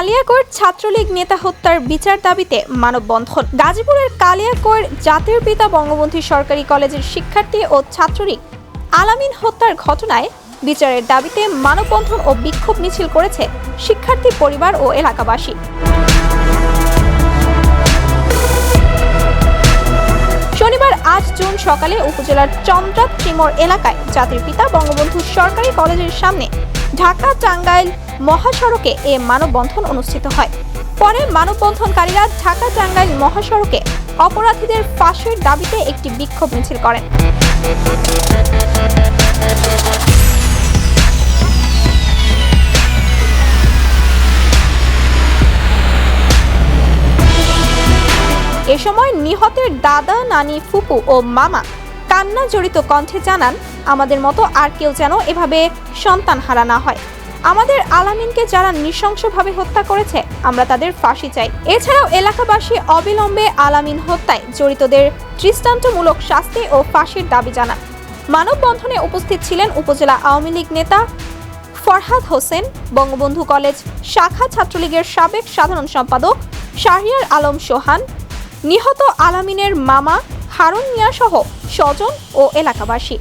কালিয়াকৈর ছাত্রলীগ নেতা হত্যার বিচার দাবিতে মানববন্ধন। গাজীপুরের কালিয়াকৈর জাতির পিতা বঙ্গবন্ধু সরকারি কলেজের শিক্ষার্থী ও ছাত্রলীগ আলামিন হত্যার ঘটনায় বিচারের দাবিতে মানববন্ধন ও বিক্ষোভ মিছিল করেছে শিক্ষার্থী পরিবার ও এলাকাবাসী। শনিবার আট জুন সকালে উপজেলার ত্রিমোর এলাকায় জাতির পিতা বঙ্গবন্ধু সরকারি কলেজের সামনে ঢাকা টাঙ্গাইল মহাসড়কে এ মানববন্ধন অনুষ্ঠিত হয়। পরে মানববন্ধনকারীরা ঢাকা টাঙ্গাইল মহাসড়কে অপরাধীদের ফাঁসির দাবিতে একটি বিক্ষোভ মিছিল করেন। এ সময় নিহতের দাদা, নানি, ফুপু ও মামা কান্না জড়িত কণ্ঠে জানান, আমাদের মতো আর কেউ যেন এভাবে সন্তান হারা না হয়। আমাদের আলামিনকে যারা নৃশংসভাবে হত্যা করেছে, আমরা তাদের ফাঁসি চাই। এছাড়াও এলাকাবাসী অবিলম্বে আলামিন হত্যায় জড়িতদের দৃষ্টান্তমূলক শাস্তি ও ফাঁসির দাবি জানান। মানববন্ধনে উপস্থিত ছিলেন উপজেলা আওয়ামী লীগ নেতা ফরহাদ হোসেন, বঙ্গবন্ধু কলেজ শাখা ছাত্রলীগের সাবেক সাধারণ সম্পাদক শাহরিয়ার আলম সোহান, নিহত আলামিনের মামা হারুন মিয়া সহ স্বজন ও এলাকাবাসী।